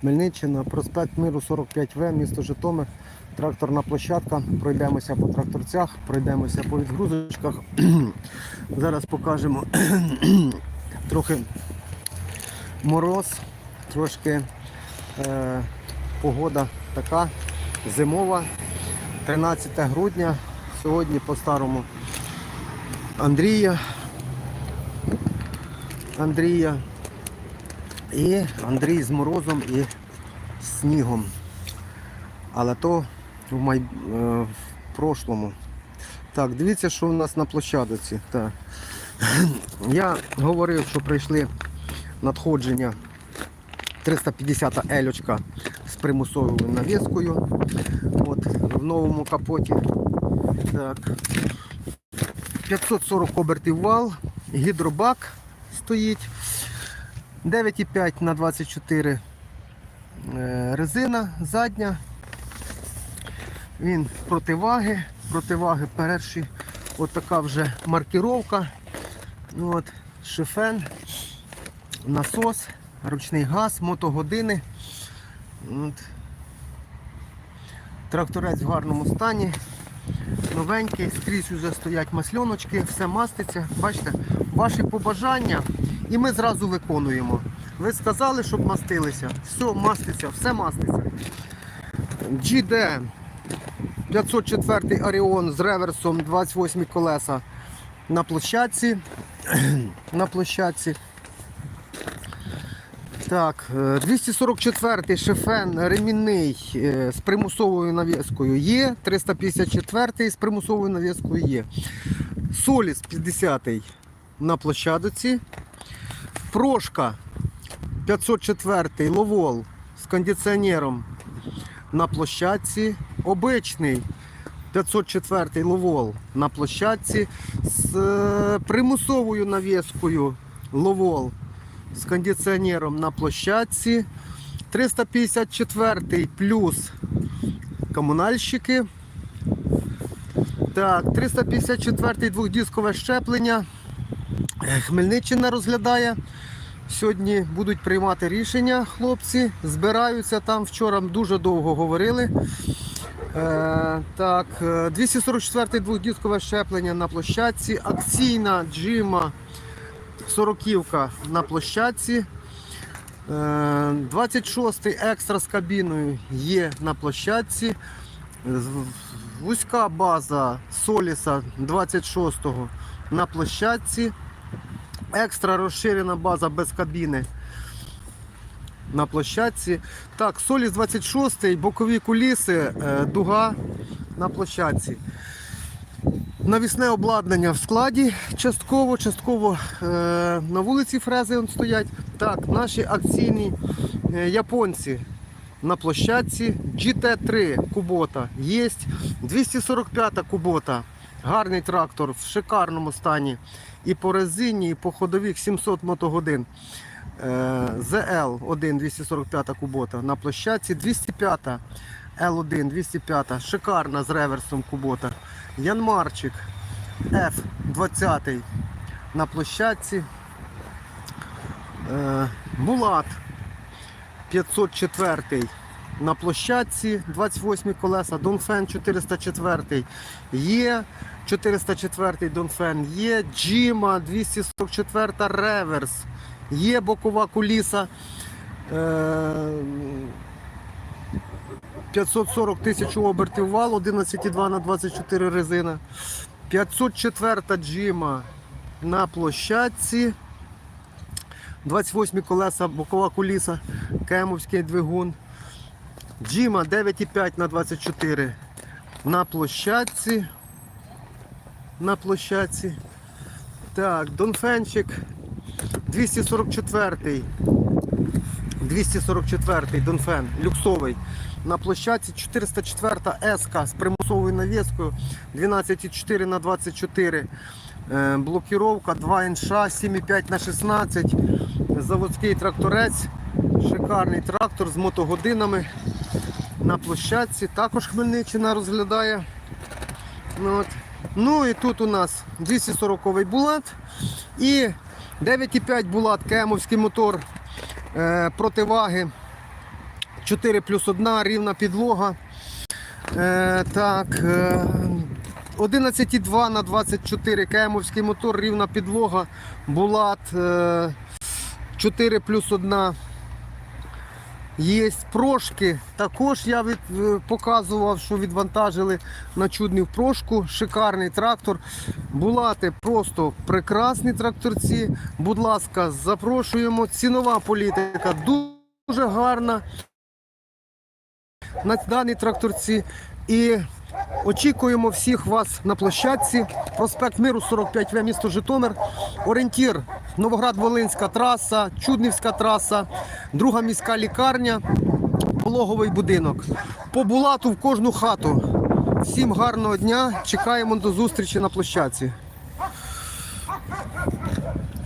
Хмельниччина, проспект Миру 45В, місто Житомир, тракторна площадка. Пройдемося по тракторцях, пройдемося по відгрузочках. Зараз покажемо трохи мороз, трошки е, погода така зимова. 13 грудня. Сьогодні по-старому Андрія. Андрія. І Андрій з морозом і з снігом. Але то в, май... е, в прошлому. Так, дивіться, що у нас на площадці. Так. Я говорив, що прийшли надходження 350 ельочка з примусовою навіскою. От, в новому капоті. Так. 540 обертів вал, гідробак стоїть. 9,5 на 24 е, резина задня. Він противаги. Противаги перші. От така вже маркіровка. От, шифен, насос, ручний газ, мотогодини. От. Тракторець в гарному стані. Новенький, скрізь вже стоять масльоночки, все маститься. Бачите, ваші побажання і ми зразу виконуємо. Ви сказали, щоб мастилися. Все, маститься, все маститься. GD 504 Оріон з реверсом 28 колеса на площадці. на площадці. Так, е, 244 шефен ремінний е, з примусовою навіскою є. 354 з примусовою навіскою є. Соліс 50 на площадці. Прошка 504 ловол з кондиціонером на площадці. Обичний 504 ловол на площадці з е, примусовою навіскою ловол з кондиціонером на площадці. 354 плюс комунальщики. Так, 354 двохдіскове щеплення. Е, Хмельниччина розглядає. Сьогодні будуть приймати рішення хлопці. Збираються там. Вчора дуже довго говорили. Е, так, е, 244 двохдіскове щеплення на площадці. Акційна джима сороківка на площадці. Е, 26 екстра з кабіною є на площадці. Вузька база Соліса 26-го на площадці. Екстра розширена база без кабіни на площадці. Так, Соліс 26, бокові куліси, е, дуга на площадці. Навісне обладнання в складі частково, частково е, на вулиці фрези он стоять. Так, наші акційні е, японці на площадці. GT3 Кубота є. 245 Кубота. Гарний трактор в шикарному стані. І по резині, і по ходових 700 мотогодин. Е, ZL1 245 Кубота на площадці. 205 L1 205 шикарна з реверсом Кубота. Янмарчик F20 на площадці. Е, Булат 504 на площадці, 28 колеса, Донфен 404 є, 404 Донфен є, Джима 244 реверс, є бокова куліса. Е, 540 тисяч обертів вал, 11,2 на 24 резина. 504 джима на площадці. 28 колеса, бокова куліса, кемовський двигун. Джима 9,5 на 24 на площадці. На площадці. Так, Донфенчик 244 244 Донфен, люксовий. На площадці 404 СК з примусовою навіскою 12,4 на 24 Е, блокіровка 2 НШ 7,5 на 16 заводський тракторець, шикарний трактор з мотогодинами на площадці. Також Хмельниччина розглядає. Ну, от. ну і тут у нас 240 булат і 9,5 булат кемовський мотор е, противаги 4 плюс 1, рівна підлога. Е, так, е, 11,2 на 24 кемовський мотор, рівна підлога, булат е, 4 плюс 1. Є прошки. Також я від, е, показував, що відвантажили на чудний прошку. Шикарний трактор. Булати просто прекрасні тракторці. Будь ласка, запрошуємо. Цінова політика дуже гарна на даній тракторці. І очікуємо всіх вас на площадці. Проспект Миру 45В, місто Житомир. Орієнтір Новоград-Волинська траса, Чуднівська траса, друга міська лікарня, пологовий будинок. По булату в кожну хату. Всім гарного дня. Чекаємо до зустрічі на площадці.